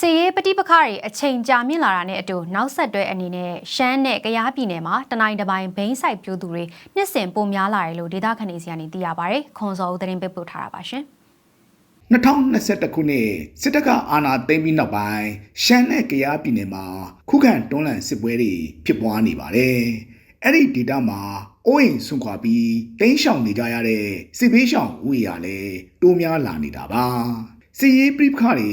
စီရေးပဋိပက္ခတွေအချိန်ကြာမြင့်လာတာနဲ့အတူနောက်ဆက်တွဲအနေနဲ့ရှမ်းနဲ့ကယားပြည်နယ်မှာတနိုင်းတစ်ပိုင်းဘိန်းဆိုင်ပြိုးသူတွေနှစ်စဉ်ပိုများလာတယ်လို့ဒေသခံတွေစီကနေသိရပါဗျ။ခွန်စောဦးသတင်းပေးပို့ထားတာပါရှင်။2021ခုနှစ်စစ်တပ်ကအာဏာသိမ်းပြီးနောက်ပိုင်းရှမ်းနဲ့ကယားပြည်နယ်မှာခုခံတွန်းလှန်စစ်ပွဲတွေဖြစ်ပွားနေပါတယ်။အဲ့ဒီဒေသမှာအိုးအိမ်ဆွန့်ခွာပြီးတင်းရှောင်နေကြရတဲ့စစ်ဘေးရှောင်ဦးရလည်းတိုးများလာနေတာပါ။စစ်ရေးပြိပခါတွေ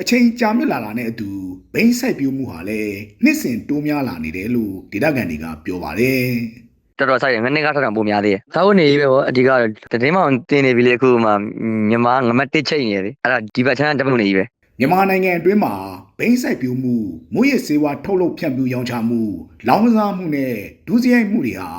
အချိန်ကြာမြင့်လာတာနဲ့အတူဘိန်းဆိုင်ပြိုးမှုဟာလည်းနှစ်စဉ်တိုးများလာနေတယ်လို့ဒေသခံတွေကပြောပါတယ်။တော်တော်ဆိုင်တယ်ငနေ့ကထပ်ထပုံများသေးတယ်။စားဝတ်နေရေးပဲပေါ့အဓိကတော့တည်င်းမောင်တင်နေပြီလေအခုမှမြန်မာငမတ်တစ်ချိန်နေတယ်အဲ့ဒါဒီဘက်ချမ်းတမလို့နေကြီးပဲမြန်မာနိုင်ငံအတွင်းမှာဘိန်းစိုက်ပျိုးမှုမွေးရစေဝါထုတ်လုပ်ဖြန့်ဖြူးရောင်းချမှုလောင်းကစားမှုနဲ့ဒုစရိုက်မှုတွေဟာ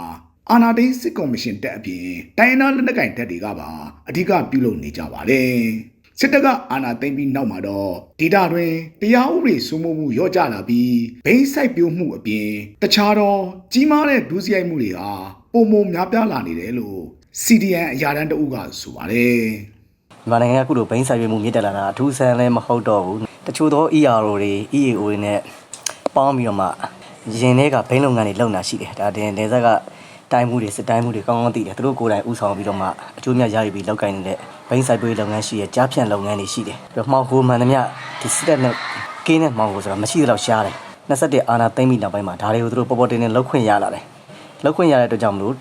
အာဏာသိမ်းစစ်ကော်မရှင်တက်အပြင်တိုင်းရင်းသားလက်နက်ကိုင်တပ်တွေကပါအဓိကပြုလုပ်နေကြပါတယ် စစ်တပ်ကအာဏာသိမ်းပြီးနောက်မှာတော့ဒေတာတွင်တရားဥပဒေစိုးမိုးမှုရော့ကျလာပြီးဘိန်းစိုက်ပျိုးမှုအပြင်တခြားသောကြီးမားတဲ့ဒုစရိုက်မှုတွေဟာပုံမများပြားလာနေတယ်လို့ CDN အရာတန်းတအုပ်ကဆိုပါတယ်မြန်မာနိုင်ငံကအခုလိုဘိန်းဆိုင်ပြမှုမြင့်တက်လာတာအထူးဆန်းလည်းမဟုတ်တော့ဘူးတချို့သော ERO တွေ EAO တွေနဲ့ပေါင်းပြီးတော့မှရင်ထဲကဘိန်းလုပ်ငန်းတွေလုပ်နေတာရှိတယ်ဒါတင်တင်ဆက်ကတိုင်းမှုတွေစစ်တိုင်းမှုတွေကောင်းကောင်းသိတယ်သူတို့ကိုယ်တိုင်ဥဆောင်ပြီးတော့မှအကျိုးမြတ်ရယူပြီးလုပ်ကိုင်နေတဲ့ ဘိန်းဆိုင်တွေးလုပ်ငန်းရှိရကြားဖြန့်လုပ်ငန်းတွေရှိတယ်ပြီးတော့မှောက်ကိုမှန်သမျှဒီစစ်တပ်နဲ့ကင်းနဲ့မှောက်ကိုဆိုတာမရှိသလောက်ရှားတယ်21အာနာသိမ့်ပြီးနောက်ပိုင်းမှာဒါတွေကိုသူတို့ပေါ်ပေါ်တင်တင်လှုပ်ခွင့်ရလာတယ်လှုပ်ခွင့်ရတဲ့အတွက်ကြောင့်မလို့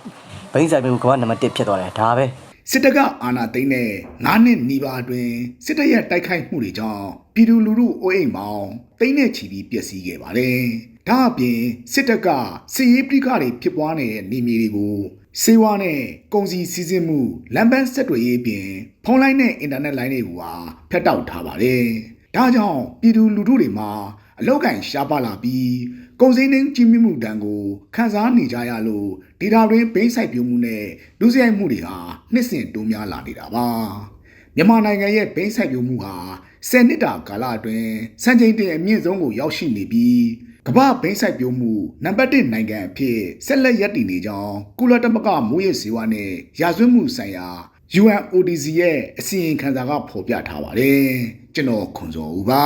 ဘိန်းဆိုင်ပြမှုကမ္ဘာနံပါတ်1ဖြစ်သွားတယ်ဒါပဲစစ်တပ်ကအာဏာသိမ်းတဲ့9နှစ်နီးပါးအတွင်းစစ်တပ်ရဲ့တိုက်ခိုက်မှုတွေကြောင့်ပြည်သူလူထုအိုးအိမ်မောင်တိမ့်နဲ့ချီပြီးပျက်စီးခဲ့ပါတယ်။ဒါအပြင်စစ်တပ်ကစစ်ရေးပြိခတွေဖြစ်ပွားနေတဲ့နေမြေတွေကို စေဝါနဲ့ကုန်စည်စည်းစိမ်မှုလမ်းပန်းဆက်တွေရေးအပြင်ဖုန်းလိုင်းနဲ့အင်တာနက်လိုင်းတွေကိုပါဖျက်တောက်ထားပါတယ်။ဒါကြောင့်ပြည်သူလူထုတွေမှာအလောက်ကန်ရှားပါလာပြီးကုန်စည်နှင်းကြီးမြင့်မှုတန်ကိုခန်းစားနေကြရလို့ဒေတာတွင်ဘိန်းဆိုင်ပြုံမှုနဲ့လူစရိုက်မှုတွေဟာနှစ်စဉ်တိုးများလာနေတာပါမြန်မာနိုင်ငံရဲ့ဘိန်းဆိုင်ပြုံမှုဟာ10နှစ်တာကာလအတွင်းစံချိန်တင်အမြင့်ဆုံးကိုရောက်ရှိနေပြီး ကမ္ဘာဘိန်းဆိုင်ပြုံမှုနံပါတ်1နိုင်ငံအဖြစ်ဆက်လက်ရပ်တည်နေကြောင်းကုလသမဂ္ဂမိုးရေစေဝါနဲ့ရာဇဝတ်မှုဆိုင်ရာ UNODC ရဲ့အစီရင်ခံစာကဖော်ပြထားပါတယ်ကျွန်တော်ခွန်စောဦးပါ